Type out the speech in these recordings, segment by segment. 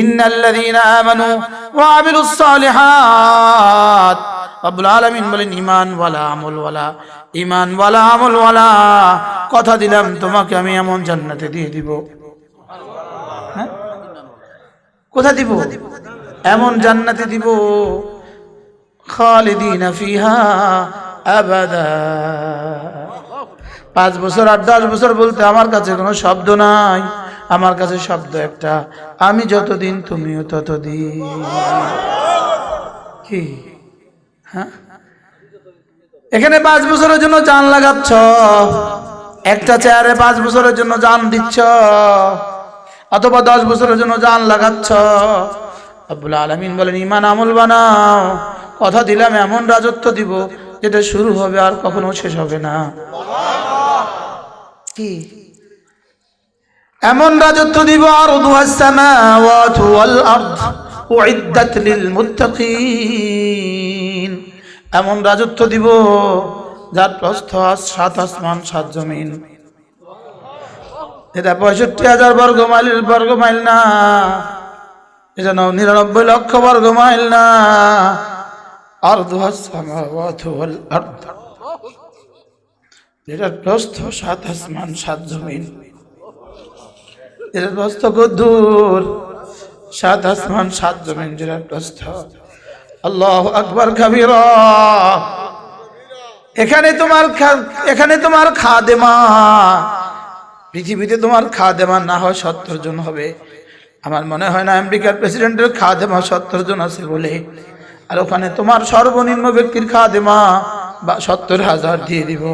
ইন্নাল্লাযীনা আমানু ওয়া আমিলুস সালিহাত। রব্বুল আলামিন বলেন, ঈমান ওয়ালা আমল ওয়ালা, ঈমান ওয়ালা আমল ওয়ালা, কথা দিলাম, তোমাকে আমি এমন জান্নাতে দিয়ে দিব। হ্যাঁ? কোথা দিব? এমন জান্নাতে দিব, খালিদিনা ফিহা আবাদা। পাঁচ বছর আট দশ বছর বলতে আমার কাছে কোনো শব্দ নাই। আমার কাছে শব্দ একটা, আমি যতদিন তুমিও ততদিন। কি? হ্যাঁ? এখানে পাঁচ বছরের জন্য জান লাগাচ্ছ। একটা চেয়ারে পাঁচ বছরের জন্য জান দিচ্ছ। অথবা দশ বছরের জন্য জান লাগাচ্ছ। আব্বুল আলমিন বলেন ইমান আমল বানাও। কথা দিলাম, এমন রাজত্ব দিব যেটা শুরু হবে আর কখনো শেষ হবে না। কি? এমন রাজত্ব দিব, আর এমন রাজত্ব দিব, যার প্রস্থ সাত আসমান, সাত জমিন। এটা পঁয়ষট্টি হাজার বর্গ মাইলের বর্গ মাইল না। এটা নিরানব্বই লক্ষ বর্গ মাইল না। আর যেটার প্রস্থ সাত আসমান, সাত জমিন। এটার প্রস্থ কদ্দূর সাত আসমান, সাত জমিন যেটার প্রস্থ আল্লাহ আকবর কবির। এখানে তোমার এখানে তোমার খাদেমা। পৃথিবীতে তোমার খাদেমা না হয় সত্তর জন হবে। আমার মনে হয় না আমেরিকার প্রেসিডেন্টের খাদেমা সত্তর জন আছে বলে। আর ওখানে তোমার সর্বনিম্ন ব্যক্তির খাদেমা বা সত্তর হাজার দিয়ে দিব।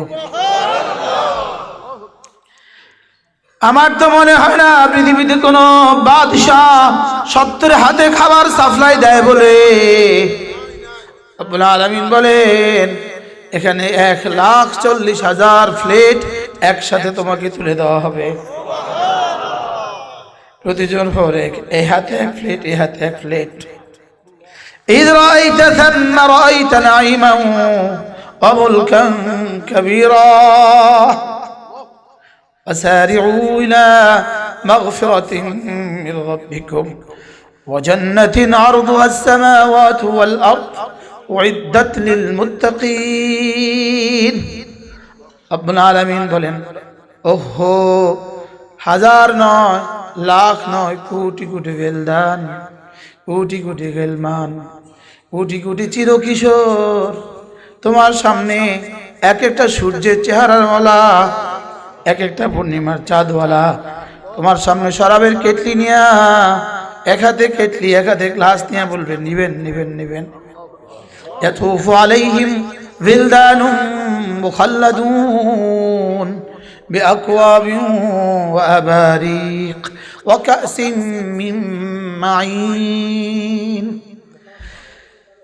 আমার তো মনে হয় না পৃথিবীতে কোনো বাদশাহ সত্তর হাতে খাবার সাপ্লাই দেয় বলে আব্বুল আলমিন বলেন এখানে এক লাখ চল্লিশ হাজার প্লেট একসাথে তোমাকে তুলে দেওয়া হবে প্রতিজন পরে এই হাতে এক প্লেট এই হাতে এক প্লেট إذ رأيت ثم رأيت نعيما وملكا كبيرا وسارعوا إلى مغفرة من ربكم وجنة عرضها السماوات والأرض أعدت للمتقين رب العالمين বলেন ওহো হাজার নয় লাখ নয় কোটি কোটি গেলদান কোটি কোটি গেলমান কোটি কোটি চিরকিশোর তোমার সামনে এক একটা সূর্যের চেহারার মালা এক একটা পূর্ণিমার চাঁদওয়ালা তোমার সামনে শরাবের কেটলি নিয়া এক হাতে কেটলি এক হাতে গ্লাস নিয়ে বলবে নিবেন নিবেন নিবেন يطوف عليهم ولدان مخلدون بأكواب وأباريق وكأس من معين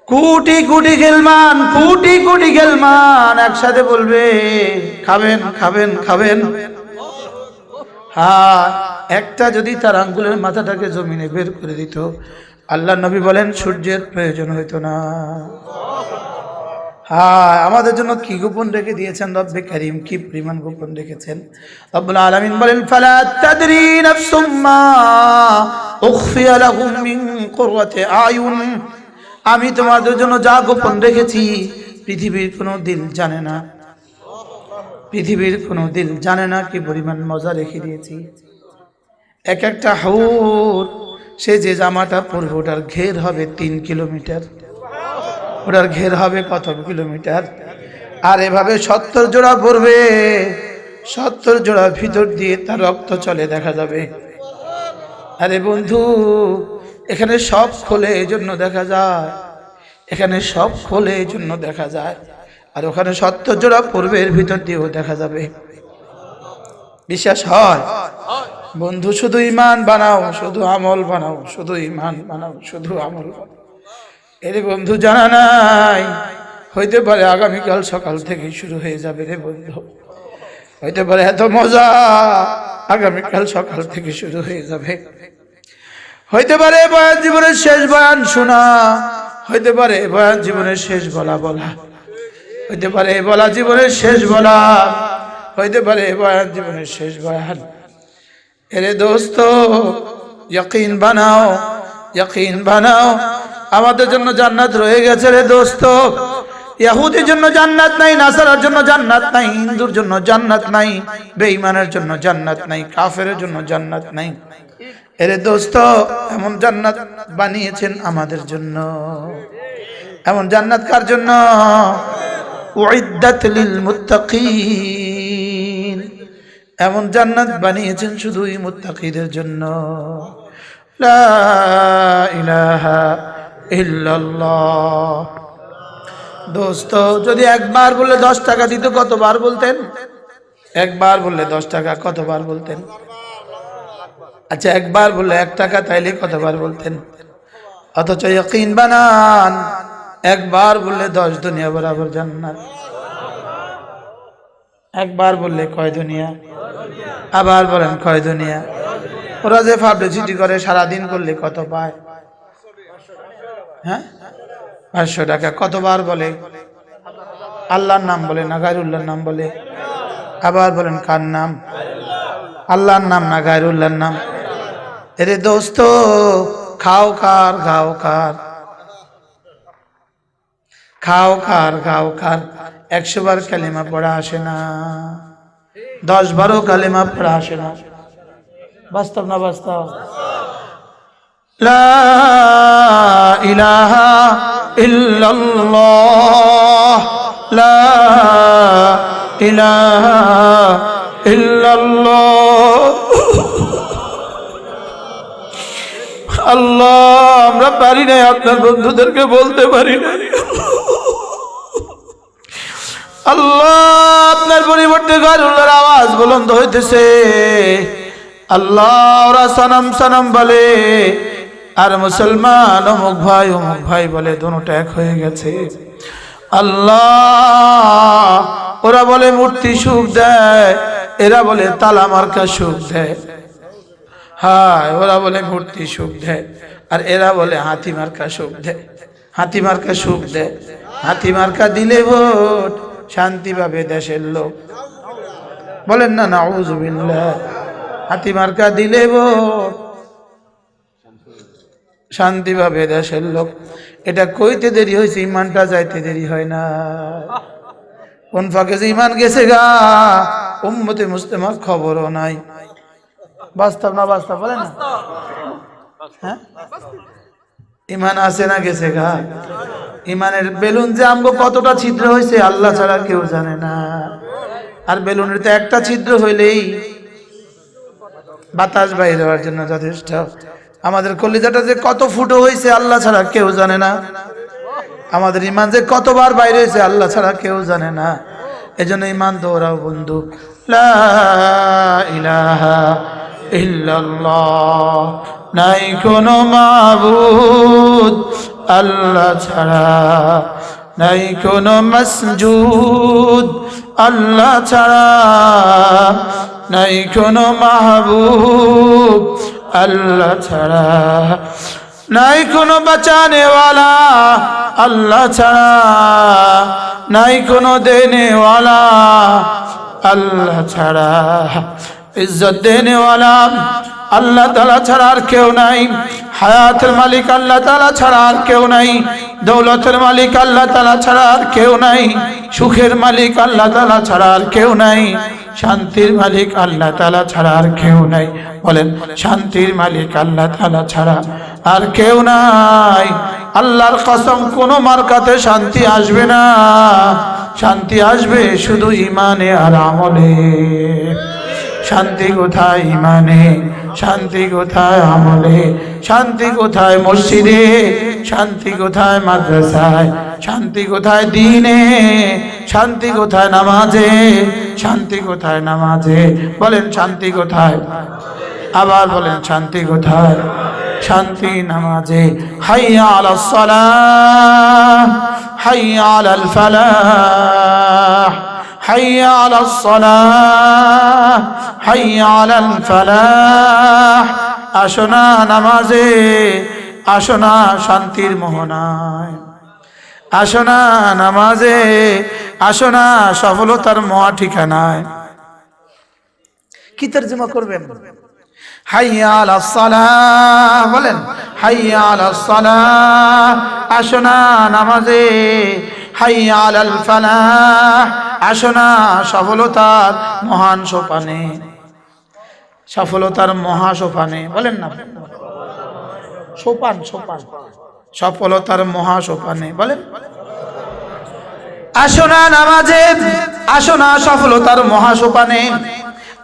কোটি কোটি গেলমান, কোটি কোটি গেলমান একসাথে বলবে, খাবেন খাবেন খাবেন। হ্যাঁ একটা যদি তার আঙ্গুলের মাথাটাকে জমিনে বের করে দিত আল্লাহ নবী বলেন, সূর্যের প্রয়োজন হইতো না। হ্যাঁ আমাদের জন্য কি গোপন রেখে দিয়েছেন রব্বে করিম? কি পরিমাণ গোপন রেখেছেন? রব্বুল আলামিন বলেন, ফালা তাদরি নাফসুম মা উখফিয়া লাহুম মিন কুররাতি আয়ুন। আমি তোমাদের জন্য যা গোপন রেখেছি, পৃথিবীর কোনো দিল জানে না। পৃথিবীর কোনো দিল জানে না কি পরিমাণ মজা রেখে দিয়েছি। এক একটা হাউর সে যে জামাটা পরবে, ওটার ঘের হবে তিন কিলোমিটার। ওটার ঘের হবে কত কিলোমিটার? আর এভাবে সত্তর জোড়া পড়বে সত্তর জোড়া ভিতর দিয়ে তার রক্ত চলে দেখা যাবে। আরে বন্ধু এখানে সব খোলে এই জন্য দেখা যায়। এখানে সব খোলে এই জন্য দেখা যায়। আর ওখানে সত্তর জোড়া পড়বে এর ভিতর দিয়েও দেখা যাবে। বিশ্বাস হয়? বন্ধু, শুধু ইমান বানাও, শুধু আমল বানাও, শুধু ইমান বানাও, শুধু আমল এরে বন্ধু, জানা নাই। হইতে পারে আগামীকাল সকাল থেকে শুরু হয়ে যাবে রে বন্ধু। হইতে পারে এত মজা, আগামীকাল সকাল থেকে শুরু হয়ে যাবে। হইতে পারে বয়ান জীবনের শেষ বয়ান শোনা। হইতে পারে বয়ান জীবনের শেষ বলা বলা। হইতে পারে বলা জীবনের শেষ বলা। হইতে পারে বয়ান জীবনের শেষ বয়ান। এরে দোস্ত যকিন বানাও, ইয়াকিন বানাও। আমাদের জন্য জান্নাত রয়ে গেছে রে দোস্ত। ইয়াহুদের জন্য জান্নাত নাই, নাসারার জন্য জান্নাত নাই, হিন্দুর জন্য জান্নাত নাই, বেঈমানের জন্য জান্নাত নাই কাফের জন্য জান্নাত নাই। এরে দোস্ত, এমন জান্নাত বানিয়েছেন আমাদের জন্য। এমন জান্নাত কার জন্য? এমন জান্নাত বানিয়েছেন শুধুই মুত্তাকিদের জন্য। লা ইলাহা দোস্ত, যদি একবার বললে দশ টাকা দিত, কতবার বলতেন? একবার বললে দশ টাকা, কতবার বলতেন? আচ্ছা একবার বললে এক টাকা তাইলে কতবার বলতেন? অথচ বানান, একবার বললে দশ দুনিয়া বরাবর জান্নাত। একবার বললে কয় দুনিয়া? আবার বলেন কয় দুনিয়া? ওরা যে ফাবলিসিটি করে, সারাদিন করলে কত পায়? হ্যাঁ? পাঁচশো টাকা কতবার বলে? আল্লাহর নাম বলে না গায়রুল্লাহর নাম বলে? আবার বলেন কার নাম? আল্লাহর নাম না গায়রুল্লাহর নাম? এরে দোস্ত, খাও কার খাও কার। খাও কার খাও কার। একশো বার কালিমা পড়া আসে না। দশ বারো কালিমা পড়া আসে না। বাস্তব না বাস্তব? ইলাহা ইল্লাল্লাহ। লা ইলাহা ইল্লাল্লাহ। আল্লাহ, আমরা পারি নাই, আপনার বন্ধুদেরকে বলতে পারি নাই। আল্লাহ, আপনার পরিবর্তে গারুল্লার আওয়াজ বুলন্দ হইতেছে। আল্লাহ, ওরা সানাম সানাম বলে, আর মুসলমান অমুক ভাই অমুক ভাই বলে দুটো এক হয়ে গেছে। আল্লাহ, ওরা বলে, মূর্তি সুখ দেয়, এরা বলে, তালা মার্কা সুখ দেয়। হায়, ওরা বলে মূর্তি সুখ দেয় আর এরা বলে হাতি মার্কা সুখ দেয় হাতি মার্কা সুখ দেয় হাতি মার্কা দিলে ভোট, শান্তি পাবে দেশের লোক। বলেন না না হাতি মার্কা দিলে ভোট, শান্তি পাবে দেশের লোক। এটা কইতে দেরি হয়েছে, ইমানটা যাইতে দেরি হয় না। কোন ফাঁকে যে ইমান গেছে গা, উম্মতে মুস্তেমার খবরও নাই। বাস্তব না বাস্তব, বলে না? হ্যাঁ? ইমান আছে না গেছে গা? ইমানের বেলুন যে আমগো কতটা ছিদ্র হয়েছে আল্লাহ ছাড়া কেউ জানে না। আর বেলুনের তো একটা ছিদ্র হইলেই বাতাস বাইরে হওয়ার জন্য যথেষ্ট। আমাদের কলিজাটা যে কত ফুটো হয়েছে আল্লাহ ছাড়া কেউ জানে না। আমাদের ইমান যে কতবার বাইরে হয়েছে আল্লাহ ছাড়া কেউ জানে না। এজন্য ইমান ওরাও বন্ধু লা ইলাহা নাই কোনো মাবুদ আল্লাহ ছাড়া। নাই কোনো মসজুদ আল্লাহ ছাড়া। নাই কোনো মাহবুব আল্লাহ ছাড়া। নাই কোনো বাঁচানেওয়ালা আল্লাহ ছাড়া। নাই কোনো দেনেওয়ালা আল্লাহ ছাড়া। ইজ্জত দেনেওয়ালা আল্লাহ তালা ছাড়া আর কেউ নাই। হায়াতের মালিক আল্লাহ তালা ছাড়া আর কেউ নাই। দৌলতের মালিক আল্লাহ তালা ছাড়া আর কেউ নাই। সুখের মালিক আল্লাহ তালা ছাড়া আর কেউ নাই। শান্তির মালিক আল্লাহ তালা ছাড়া আর কেউ নাই। বলেন, শান্তির মালিক আল্লাহ তালা ছাড়া আর কেউ নাই। আল্লাহর কসম, কোন মার্কাতে শান্তি আসবে না। শান্তি আসবে শুধু ইমানে আর আমলে। শান্তি কোথায় ইমানে? শান্তি কোথায় আমলে? শান্তি কোথায় মসজিদে? শান্তি কোথায় মাদ্রাসায়? শান্তি কোথায় দিনে? শান্তি কোথায় নামাজে? শান্তি কোথায় নামাজে? বলেন শান্তি কোথায়? আবার বলেন শান্তি কোথায়? শান্তি নামাজে। হাইয়া আলাস সালাহ হাইয়া আলাল حي على الصلاة حي على الفلاح আসনা নামাজে আসনা শান্তির মোহনায় আসনা নামাজে আসনা সফলতার মহা ঠিকানায় কি তর্জমা করবেন হাইয়া আলা সালাহ বলেন হাইয়া আলা সালাহ আসো না নামাজে হাইয়া আলাল ফালাহ আসো না সফলতার মহান সোপানে। সফলতার মহা সোপানে। বলেন না। সোপান সোপান। সফলতার মহা সোপানে। বলেন। আসো না নামাজে। আসো না সফলতার মহা সোপানে।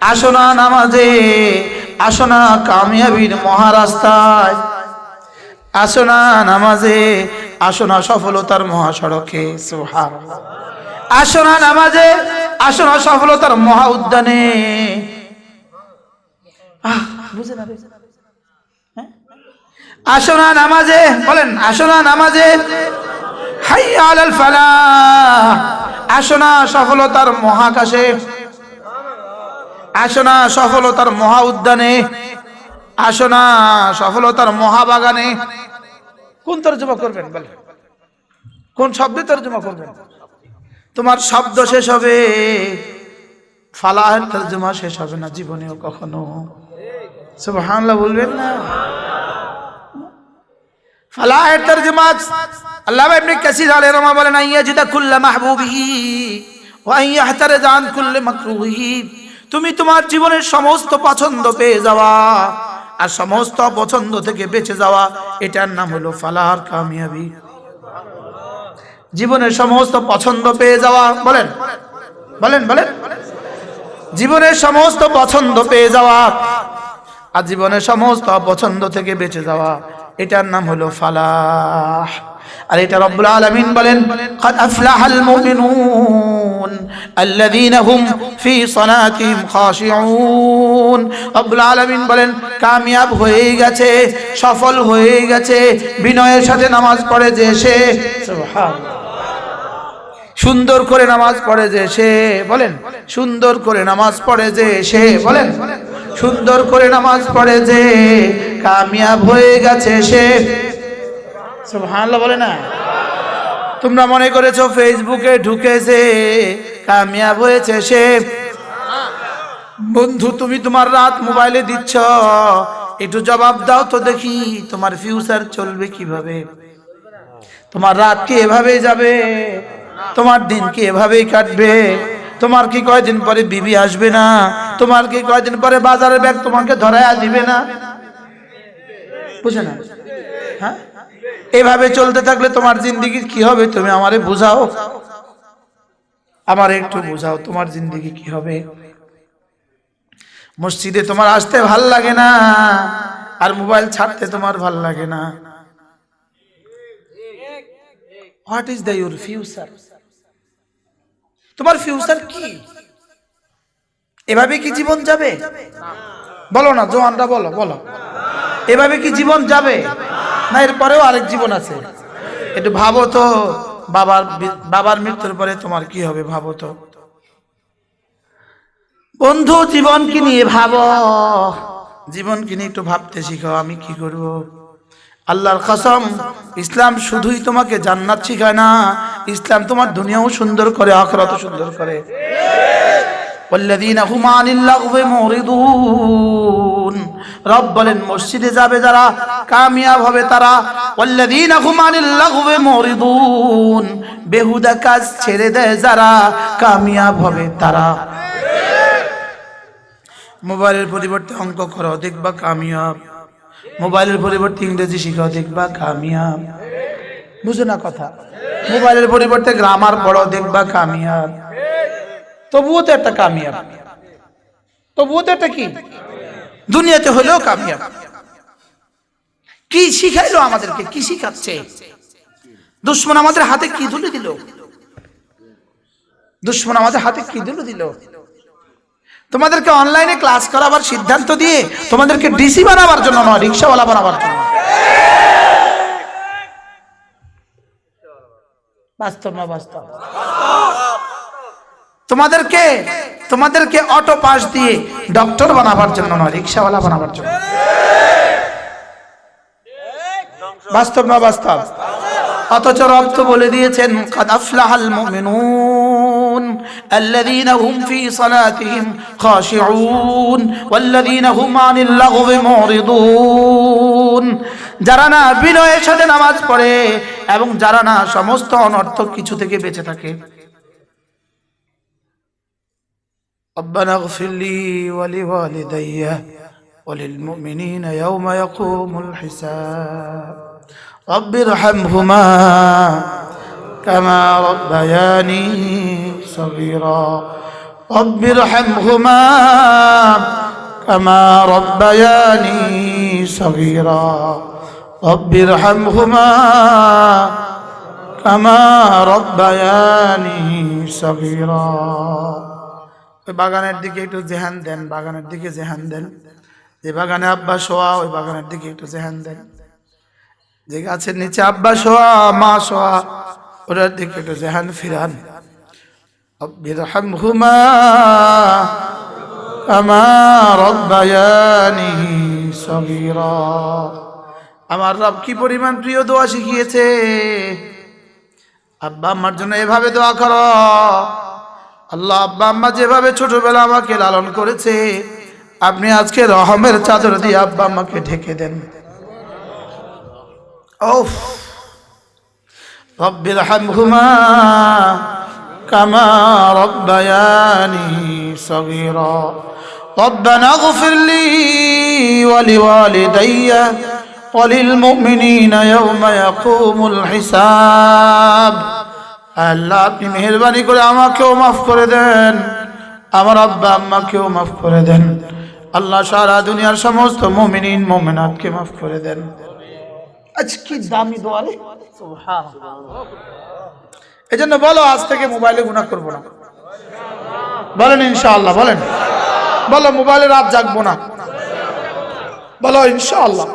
আসো না নামাজে। আসো না কামিয়াবির মহারাস্তায় আসো না নামাজে। আসো না সফলতার মহাসড়কে সুবহান আসো না নামাজে আসো না সফলতার মহা উদ্যানে। না হ্যাঁ? আসো না নামাজে, বলেন আসো না নামাজে, হাইয়া আলাল ফালাহ আসো না সফলতার মহাকাশে আসো না সফলতার মহা উদ্যানে আসো না সফলতার মহাবাগানে। কোন তর্জমা করবেন, বলেন? কোন শব্দে তর্জমা করবেন? তোমার শব্দ শেষ হবে। ফালাহের তর্জমা শেষ হবে না জীবনেও কখনো। সুবহানাল্লাহ বলবেন না? ফালাহের তর্জমা আল্লাহ ইবনে কাসির আলাইহিস বলেন আইয়াজিদা কুল্লা মাহবুবিহি ওয়া আইয়াহতারাজ আন কুল্লি মাকরুহি। তুমি তোমার জীবনের সমস্ত পছন্দ পেয়ে যাওয়া আর সমস্ত পছন্দ থেকে বেঁচে যাওয়া, এটার নাম হলো ফালাহার কামিয়াবি। জীবনের সমস্ত পছন্দ পেয়ে যাওয়া বলেন বলেন বলেন জীবনের সমস্ত পছন্দ পেয়ে যাওয়া আর জীবনের সমস্ত অপছন্দ থেকে বেঁচে যাওয়া এটার নাম হলো ফালাহ আর এটা রব্বুল আলামিন বলেন قد أفلح المؤمنون الذين هم في صلاتهم خاشعون রব্বুল আলামিন বলেন কামিয়াব হয়ে গেছে সফল হয়ে গেছে বিনয়ের সাথে নামাজ পড়ে যে সে সুবহানাল্লাহ সুন্দর করে নামাজ পড়ে যে সে, বলেন, সুন্দর করে নামাজ পড়ে যে সে, বলেন, সুন্দর করে নামাজ পড়ে যে কামিয়াব হয়ে গেছে সে। বলে না? তোমরা মনে করেছ ফেসবুকে ঢুকেছে কামিয়াব হয়েছে সে? বন্ধু, তুমি তোমার রাত মোবাইলে দিচ্ছ, একটু জবাব দাও তো দেখি তোমার ফিউচার চলবে কীভাবে। তোমার রাত কি এভাবেই যাবে? তোমার দিন কি এভাবেই কাটবে? তোমার কি কয়দিন পরে বিবি আসবে না? তোমার কি কয়দিন পরে বাজারের ব্যাগ তোমাকে ধরায়া দিবে না? বুঝে না? হ্যাঁ? এভাবে চলতে থাকলে তোমার জিন্দিগির কি হবে? তুমি আমারে বুঝাও। আমার একটু বুঝাও, তোমার জিন্দিগি কি হবে? মসজিদে তোমার আসতে ভালো লাগে না, আর মোবাইল ছাড়তে তোমার ভালো লাগে না। What is the your future তোমার ফিউচার কি? এভাবে কি জীবন যাবে? বলো না, জোয়ানরা বলো বলো। এভাবে কি জীবন যাবে? না এরপরেও আরেক জীবন আছে। একটু ভাবো তো, বাবার বাবার মৃত্যুর পরে তোমার কি হবে ভাবো তো। বন্ধু জীবন কি নিয়ে ভাবো। জীবন কি নিয়ে একটু ভাবতে শিখো, আমি কি করব? আল্লাহর কসম, ইসলাম শুধুই তোমাকে জান্নাত শিখায় না ইসলাম তোমার দুনিয়াও সুন্দর করে আখরাত সুন্দর করে। রব বলেন, মসজিদে যাবে যারা, কামিয়াব হবে তারা। বেহুদা কাজ ছেড়ে দেয় যারা, কামিয়াব হবে তারা। মোবাইলের পরিবর্তে অঙ্ক করো, দেখবা কামিয়াব। মোবাইলের পরিবর্তে ইংরেজি শিখাও দেখবা কামিয়াব। বুঝো না কথা। মোবাইলের পরিবর্তে গ্রামার পড়ো, দেখবা কামিয়াব। তবুও তো একটা কামিয়াব। তবুও তো একটা কি? দুনিয়াতে হলেও কামিয়াব। কি শিখাইলো আমাদেরকে? কি শিখাচ্ছে? দুশ্মন আমাদের হাতে কি তুলে দিল? দুশ্মন আমাদের হাতে কি তুলে দিল? তোমাদেরকে অনলাইনে ক্লাস করাবার সিদ্ধান্ত দিয়ে তোমাদেরকে ডিসি বানাবার জন্য নয়, রিক্সাওয়ালা বানাবার জন্য। বাস্তব না বাস্তব? তোমাদেরকে তোমাদেরকে অটো পাস দিয়ে ডক্টর বানাবার জন্য নয়, রিক্সাওয়ালা বানাবার জন্য। বাস্তব না বাস্তব? অথচ রক্ত বলে দিয়েছেন কাদাফলাহাল মুমিনুন। الذين هم في صلاتهم خاشعون والذين هم عن اللغو معرضون যারা না বিনয়ের সাথে নামাজ পড়ে এবং যারা না সমস্ত অনর্থক কিছু থেকে বেঁচে থাকে ربنا اغفر لي ولوالدي وللمؤمنين يوم يقوم الحساب رب ارحمهما كما ربياني صغيرا رب ارحمهما كما ربياني صغيرا رب ارحمهما كما ربياني صغيرا ওই বাগানের দিকে একটু জেহান দেন বাগানের দিকে জেহান দেন যে বাগানে আব্বা শোয়া ওই বাগানের দিকে একটু জেহান দেন যে গাছের নিচে আব্বা শোয়া মা শোয়া ওটার দিকে একটু জেহান ফিরান বিরহামহুমা কামা রব্বায়ানি সগীরা। আমার রব কি পরিমাণ প্রিয় দোয়া শিখিয়েছে? আব্বা আম্মার জন্য এভাবে দোয়া করো। আল্লাহ আব্বা আম্মা যেভাবে ছোটবেলা আমাকে লালন করেছে, আপনি আজকে রহমের চাদর দিয়ে আব্বা আম্মাকে ঢেকে দেন। ওফ রব্বির হামহুমা কামা রব্বায়ানি সগীরা ربنا اغفر لي ولوالدي وللمؤمنين يوم يقوم الحساب আল্লাহ আপনি মেহরবানি করে আমাকেও মাফ করে দেন আমার আব্বা আম্মাকেও মাফ করে দেন আল্লাহ সারা দুনিয়ার সমস্ত মমিনিন মোমেনাতকে মাফ করে দেন আজ কি দামি দোয়ারে এই জন্য বলো, আজ থেকে মোবাইলে গুণা করব না। বলেন ইনশাআল্লাহ, বলেন। বলো মোবাইলে রাত জাগবো না। বলো, ইনশাআল্লাহ।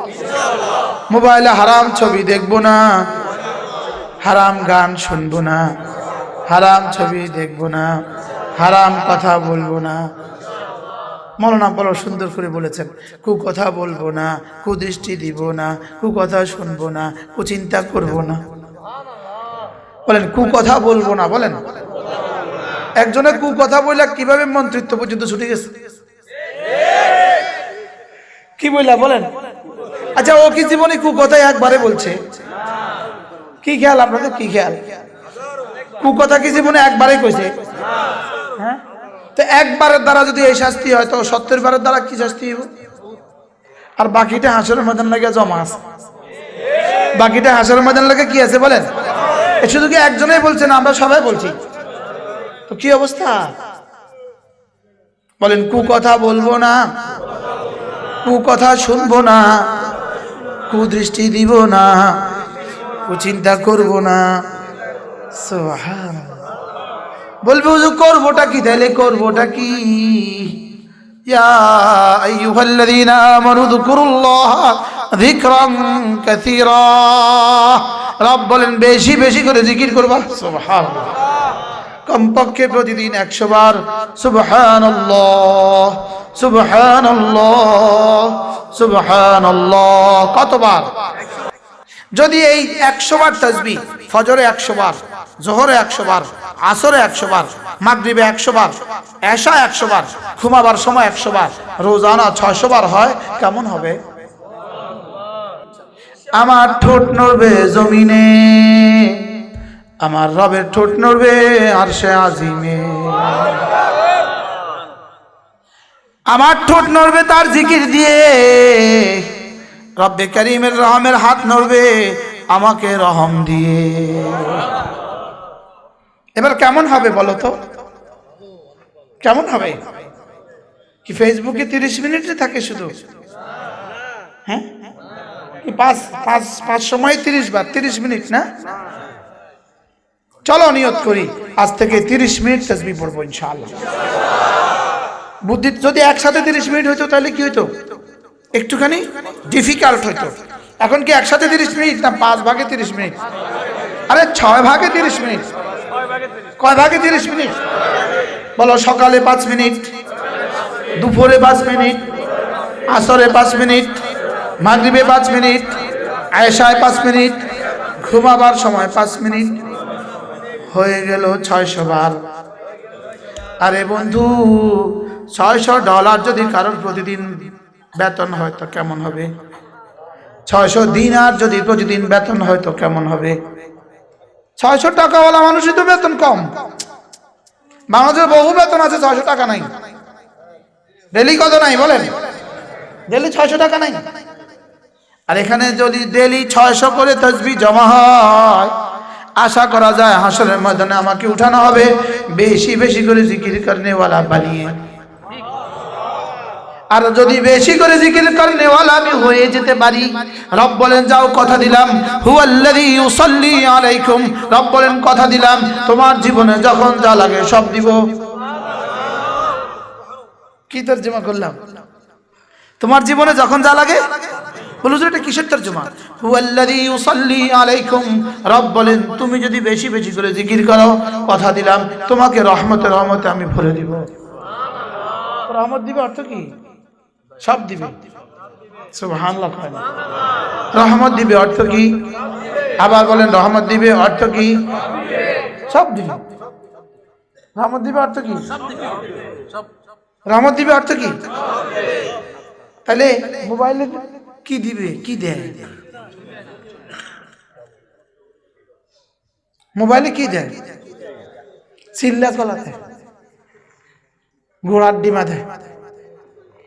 মোবাইলে হারাম ছবি দেখব না। হারাম গান শুনব না। হারাম ছবি দেখব না। হারাম কথা বলব না। মৌলানা বলো, সুন্দর করে বলেছেন কু কথা বলব না, কুদৃষ্টি দিব না কু কথা শুনব না, কুচিন্তা করব না। বলেন কু কথা বলব না, বলেন। একজনে কু কথা বললে কীভাবে মন্ত্রিত্ব পর্যন্ত ছুটে গেছে? কি বললা বলেন। আচ্ছা ও কি জীবনে কু কথাই একবারে বলছে? কি খেয়াল আপনাদের, কি খেয়াল? কু কথা কি জীবনে একবারেই কইছে? হ্যাঁ? তো একবারের দ্বারা যদি এই শাস্তি হয়, তো সত্তর বারের দ্বারা কি শাস্তি আর বাকিটা হাসরের ময়দান লাগে জমা আছে। বাকিটা হাসরের ময়দান লাগে কি আছে, বলেন? শুধু কি একজনেই বলছেন আমরা সবাই বলছি? তো কি অবস্থা? বলেন কু কথা বলব না কু কথা শুনব না কু দৃষ্টি দিব না কু চিন্তা করব না। বলবে, হুজুর, করবোটা কি? তাহলে করবোটা কি? ইয়া আইয়ুহাল্লাযীনা আমানু যকুরুল্লাহ যিকরান কাসীরা। রব বলেন বেশি বেশি করে জিকির করবা। কমপক্ষে প্রতিদিন একশো বার সুবহানাল্লাহ সুবহানাল্লাহ সুবহানাল্লাহ কতবার? যদি এই একশো বার তসবি ফজরে একশো বার জোহরে একশো বার আসরে একশো বার মাগরিবে একশো বার এশা একশো বার ঘুমাবার সময় একশো বার রোজানা ছয়শো বার হয় কেমন হবে? আমার ঠোঁট নড়বে জমিনে, আমার রবের ঠোঁট নড়বে আর সে আজিমে। আমার ঠোঁট নড়বে তার জিকির দিয়ে, রব্বে করিমের রহমের হাত নড়বে আমাকে রহম দিয়ে। এবার কেমন হবে বলো তো? কেমন হবে? কি ফেসবুকে তিরিশ মিনিটে থাকে শুধু? হ্যাঁ? পাঁচ পাঁচ পাঁচ সময় তিরিশ বার, তিরিশ মিনিট না? চলো, নিয়ত করি। আজ থেকে তিরিশ মিনিট তসবি পড়ব, ইনশাআল্লাহ। বুদ্ধি, যদি একসাথে তিরিশ মিনিট হইতো, তাহলে কি হইতো? একটুখানি ডিফিকাল্ট হইতো। এখন কি একসাথে তিরিশ মিনিট না পাঁচ ভাগে তিরিশ মিনিট? আরে, ছয় ভাগে তিরিশ মিনিট। কয় ভাগে তিরিশ মিনিট? বলো, সকালে পাঁচ মিনিট, দুপুরে পাঁচ মিনিট, আসরে পাঁচ মিনিট মাগরিবে পাঁচ মিনিট, আয়েশায় পাঁচ মিনিট, ঘুমাবার সময় পাঁচ মিনিট। হয়ে গেল ছয়শো বার। আরে বন্ধু, ছয়শো ডলার যদি কারোর প্রতিদিন বেতন হয় তো কেমন হবে? ছয়শো দিন আর যদি প্রতিদিন বেতন হয় তো কেমন হবে? ছয়শো টাকাওয়ালা মানুষই তো বেতন কম। বাংলাদেশের বহু বেতন আছে, ছয়শো টাকা নাই। ডেলি কত নাই বলেন? ডেলি ছয়শো টাকা নাই। আর এখানে যদি ডেলি ছয়শো করে তসবি জমা হয়, আশা করা যায় হাসরের ময়দানে আমাকে উঠানো হবে। বেশি বেশি করে জিকির করনেওয়ালা বানিয়ে। আর যদি বেশি করে জিকির করনেওয়ালা আমি হয়ে যেতে পারি, রব বলেন, যাও কথা দিলাম। হুয়াল্লাযী ইউসাল্লি আলাইকুম। রব বলেন, কথা দিলাম। তোমার জীবনে যখন যা লাগে সব দিব। কি তোর তর্জমা করলাম? তোমার জীবনে যখন যা লাগে বলো এটা কিসের তর্জমা? হুয়াল্লাযী ইউসাল্লি আলাইকুম। রব বলেন তুমি যদি বেশি বেশি করে জিকির করো কথা দিলাম তোমাকে রহমতে রহমতে আমি ভরে দিব। রহমত দিবে অর্থ কি? সব দিবে। সুবহানাল্লাহ রহমত দিবে অর্থ কি? আবার বলেন রহমত দিবে অর্থ কি? সব দিবে। রহমত দিবে অর্থ কি? রহমত দিবে অর্থ কি? তাহলে মোবাইলে কি দিবে? কি দেয়? মোবাইলে কি দেয়? চিল্লা দেয় ঘোড়ার ডিমা দেয়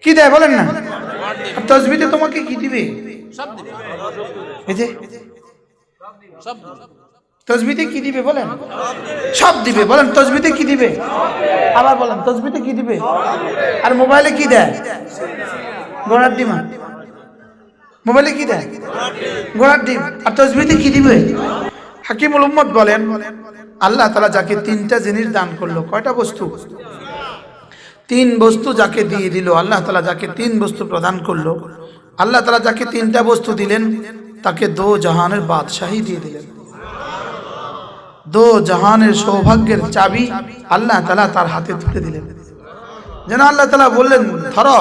কি দেয় বলেন না? তসবিতে তোমাকে কি দিবে? এই যে। তসবিতে কি দিবে বলেন? সব দিবে। বলেন, তসবিতে কি দিবে? আবার বলেন, তসবিতে কি দিবে? আর মোবাইলে কি দেয়? ঘোড়ার ডিমা মোবাইলে কি দেয় ঘোড়ার ডিম। আর তসবিতে কি দিবে? হাকিমুল উম্মত বলেন, আল্লাহ তালা যাকে তিনটা জিনিস দান করল, কয়টা বস্তু? তিন বস্তু যাকে দিয়ে দিল, আল্লাহ তালা যাকে তিন বস্তু প্রদান করল। আল্লাহ তালা যাকে তিনটা বস্তু দিলেন, তাকে দো জাহানের বাদশাহী দিয়ে দিলেন। দো জাহানের সৌভাগ্যের চাবি আল্লাহ তালা তার হাতে তুলে দিলেন। যেন আল্লাহ তালা বললেন, ধরো,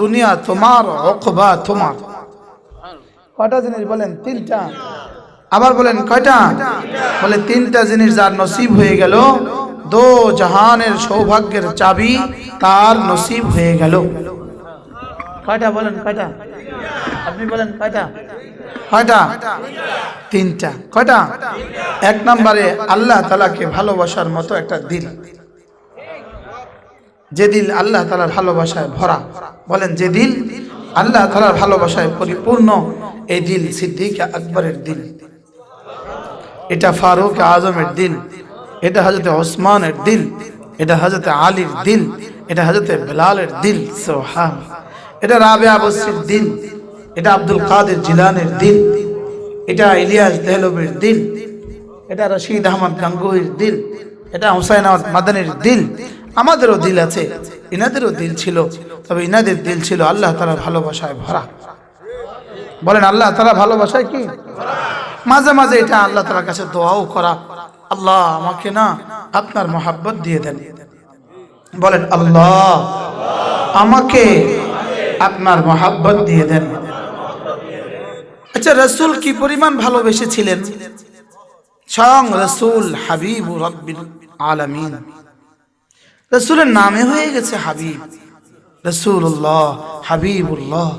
দুনিয়া তোমার অকবা তোমার। কয়টা জিনিস বলেন? তিনটা। আবার বলেন কয়টা? বলে তিনটা জিনিস যার নসিব হয়ে গেল দো জাহানের সৌভাগ্যের চাবি তার নসিব হয়ে গেল। কয়টা বলেন কয়টা? আপনি বলেন কয়টা? কয়টা? তিনটা। কয়টা? এক নম্বরে আল্লাহ তালাকে ভালোবাসার মতো একটা দিল। যে দিল আল্লাহ তালার ভালোবাসায় ভরা। বলেন যে দিল আল্লাহ তালার ভালোবাসায় পরিপূর্ণ এই দিল সিদ্দিক আকবরের দিল এটা ফারুক আজমের দিল এটা হজরত ওসমানের দিল এটা হজরত আলীর দিল এটা হজরত বেলালের দিল সোহান এটা রাবে আবসির দিল এটা আব্দুল কাদের জিলানের দিল এটা ইলিয়াস দেহলবের দিল এটা রশিদ আহমদ গাঙ্গুহির দিল এটা হুসাইন আহমদ মাদানের দিল আমাদেরও দিল আছে। ইনাদেরও দিল ছিল। তবে ইনাদের দিল ছিল আল্লাহ তালা ভালোবাসায় ভরা। বলেন, আল্লাহ তালা ভালোবাসায় কি? মাঝে মাঝে এটা আল্লাহ তালার কাছে দোয়াও করা। আল্লাহ আমাকে না আপনার মহাব্বত দিয়ে দেন। বলেন, আল্লাহ আমাকে আপনার মহাব্বত দিয়ে দেন। আচ্ছা রসুল কি পরিমাণ ভালোবেসেছিলেন? স্বয়ং রসুল হাবিব রব্বিল আলামিন। রসুলের নামে হয়ে গেছে হাবিব। রসুল্লাহ হাবিবুল্লাহ।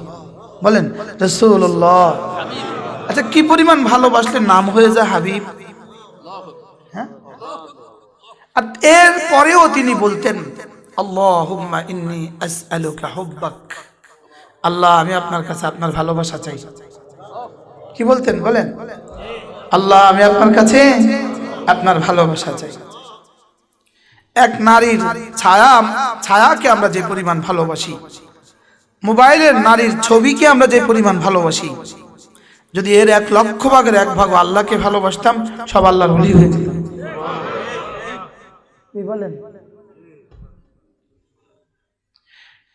বলেন রসুল্লাহ আচ্ছা কি পরিমাণ ভালোবাসলে নাম হয়ে যায় হাবিব? হ্যাঁ? আর এর পরেও তিনি বলতেন, আল্লাহুম্মা ইন্নি হুব্বাক। আল্লাহ, আমি আপনার কাছে আপনার ভালোবাসা চাই। কি বলতেন, বলেন? আল্লাহ, আমি আপনার কাছে আপনার ভালোবাসা চাই। এক নারীর ছায়া, ছায়াকে আমরা যে পরিমাণ ভালোবাসি মোবাইলের নারীর ছবিকে আমরা যে পরিমাণ ভালোবাসি, যদি এর এক লক্ষ ভাগের এক ভাগ আল্লাহকে ভালোবাসতাম, সব আল্লাহর হলি হয়ে যেত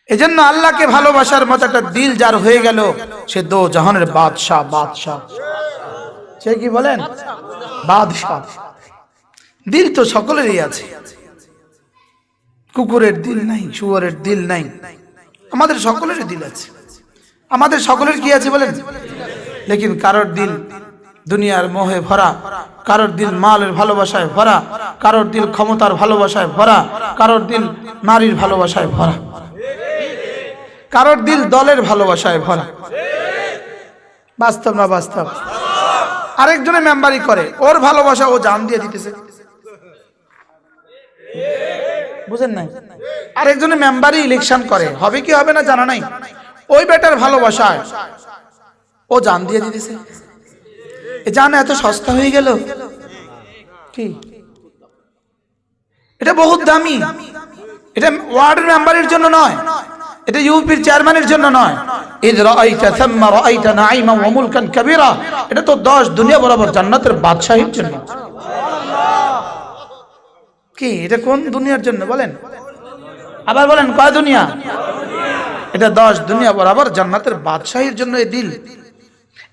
এজন্য আল্লাহকে ভালোবাসার মতো একটা দিল যার হয়ে গেল, সে দো জাহানের বাদশাহ বাদশাহ। সে কি বলেন? বাদশাহ। দিল তো সকলেরই আছে। কুকুরের দিল নাই, শুয়ারের দিল নাই। আমাদের সকলেরই দিল আছে। আমাদের সকলের কি আছে বলেন? লেকিন কারোর দিল দুনিয়ার মোহে ভরা, কারোর দিল মালের ভালোবাসায় ভরা, কারোর দিল ক্ষমতার ভালোবাসায় ভরা, কারোর দিল নারীর ভালোবাসায় ভরা। কারোর দিল দলের ভালোবাসায় ভরা। বাস্তব না বাস্তব? আরেকজনে মেম্বারি করে, ওর ভালোবাসা ও জান দিয়ে দিতেছে। বুঝেন নাই? আরেকজনে মেম্বারই ইলেকশন করে। হবে কি, হবে না জানা নাই? ওই বেটার ভালোবাসায়। ও জান দিয়ে দিতেছে। জান এত সস্তা হয়ে গেল। কি? এটা বহুত দামি। এটা ওয়ার্ডের মেম্বারের জন্য নয়। এটা ইউপির চেয়ারম্যানের জন্য নয়। ইদ রাআইতা থাম্মা রাআইতা নাঈমা ওয়া মুলকান কাবীরা। এটা তো 10 দুনিয়া বরাবর জান্নাতের বাদশাহীর জন্য। কি? এটা কোন দুনিয়ার জন্য বলেন? আবার বলেন, কয় দুনিয়া? এটা 10 দুনিয়া বরাবর জান্নাতের বাদশাহীর জন্য এই দিল।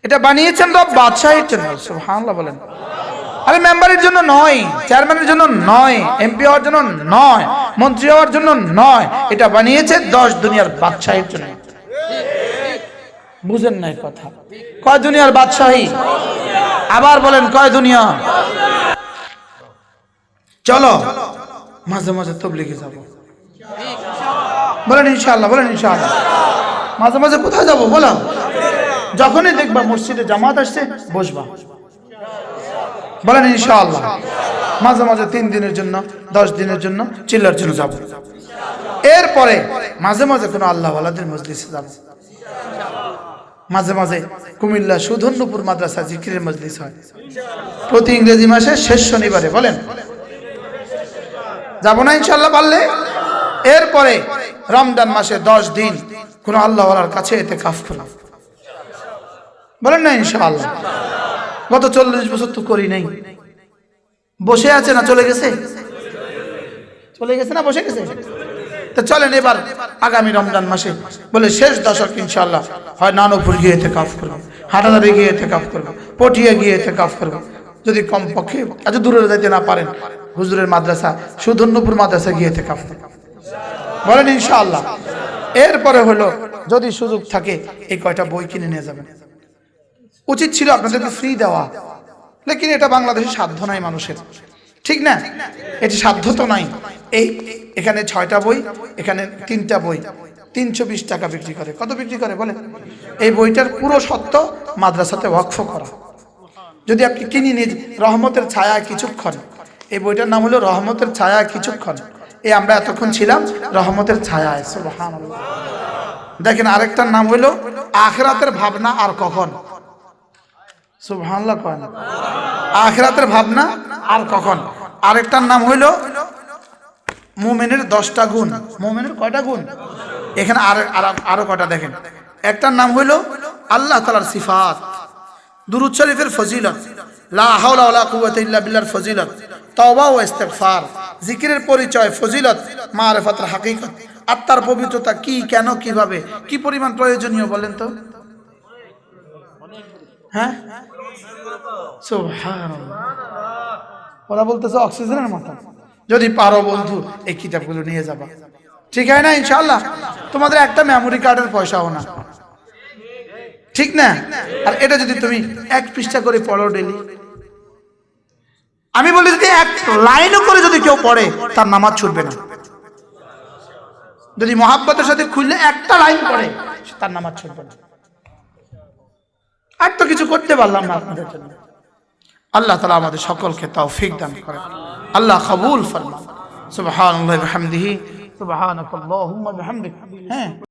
এটা বানিয়েছেন রব বাদশাহীর জন্য, সুবহানাল্লাহ বলেন। আরে মেম্বারের জন্য নয়, চেয়ারম্যানের জন্য নয়, এমপি হওয়ার জন্য নয়, মন্ত্রী হওয়ার জন্য নয়, এটা বানিয়েছে দশ দুনিয়ার বাদশাহীর জন্য। বুঝেন নাই কথা। কয় দুনিয়ার বাদশাহী? আবার বলেন, কয় দুনিয়া? চলো। মাঝে মাঝে তবলিগে যাব। বলেন ইনশাআল্লাহ বলেন ইনশাআল্লাহ। মাঝে মাঝে কোথায় যাব বলো যখনই দেখবা মসজিদে জামাত আসছে, বসবা। বলেন ইনশাআল্লাহ। মাঝে মাঝে তিন দিনের জন্য, দশ দিনের জন্য চিল্লার জন্য যাব। এরপরে মাঝে মাঝে কোনো আল্লাহ আল্লাহদের মজলিসে যাব। মাঝে মাঝে কুমিল্লা সুধন্যপুর মাদ্রাসা জিকিরের মজলিস হয়। প্রতি ইংরেজি মাসে শেষ শনিবারে, বলেন। যাব না ইনশাল্লাহ পারলে? এরপরে রমজান মাসে দশ দিন কোন আল্লাহওয়ালার কাছে এতে কাফ করলাম বলেন না ইনশাআল্লাহ। গত চল্লিশ বছর তো করি নাই। বসে আছে না চলে গেছে? চলে গেছে না বসে গেছে? তো চলেন এবার আগামী রমজান মাসে বলে শেষ দশক ইনশাল্লাহ হয় নানপুর গিয়ে এতে কাফ করব, হাটাদারি গিয়ে এতে কাফ করব, পটিয়া গিয়ে এতে কাফ করব। যদি কম পক্ষে এত দূরে যাইতে না পারেন হুজুরের মাদ্রাসা, সুধন্যপুর মাদ্রাসা গিয়ে কাফ বলেন ইনশাআল্লাহ। এরপরে হলো, যদি সুযোগ থাকে, এই কয়টা বই কিনে নিয়ে যাবেন। উচিত ছিল আপনাদেরকে ফ্রি দেওয়া। লেকিন এটা বাংলাদেশে সাধ্য নাই মানুষের। ঠিক না? এটি সাধ্য তো নাই। এই, এখানে ছয়টা বই, এখানে তিনটা বই। তিনশো বিশ টাকা বিক্রি করে। কত বিক্রি করে বলে এই বইটার পুরো সত্য মাদ্রাসাতে ওয়াকফ করা। যদি আপনি কিনে নিয়ে রহমতের ছায়া কিছুক্ষণ এই বইটার নাম হলো রহমতের ছায়া কিছুক্ষণ। এই আমরা এতক্ষণ ছিলাম রহমতের ছায়ায় দেখেন আরেকটার নাম হলো আখরাতের ভাবনা আর কখন। সুবহানাল্লাহ কয় না। আখরাতের ভাবনা আর কখন। আরেকটার নাম হইল মোমেনের দশটা গুণ। মোমেনের কয়টা গুণ? এখানে আর, আর- কয়টা দেখেন। একটার নাম হইল আল্লাহ তালার সিফাত। দুরুদ শরীফের ফজিলত। লা হাওলা ইল্লা ফজিলত। তওবা ও ইস্তেগফার, জিকিরের পরিচয়, ফজিলত, মারিফাতের হাকিকত। আত্মার পবিত্রতা কি, কেন, কীভাবে, কি পরিমাণ প্রয়োজনীয় বলেন তো? হ্যাঁ? ওরা বলতেছে অক্সিজেনের মতো। যদি পারো বন্ধু, এই কিতাবগুলো নিয়ে যাবা। ঠিক হয় না ইনশাল্লাহ তোমাদের একটা মেমোরি কার্ডের পয়সাও না। ঠিক না? আর এটা যদি তুমি এক পৃষ্ঠা করে পড়ো ডেলি আমি বলি যদি এক লাইনও করে যদি কেউ পড়ে, তার নামাজ ছুটবে না। যদি মহাব্বতের সাথে খুললে একটা লাইন পড়ে তার নামাজ ছুটবে না। আর তো কিছু করতে পারলাম না আপনাদের জন্য। আল্লাহ তালা আমাদের সকলকে তৌফিক দান করেন। আল্লাহ কবুল ফরমান সুবহানাকাল্লাহুম্মা বিহামদিক। হ্যাঁ।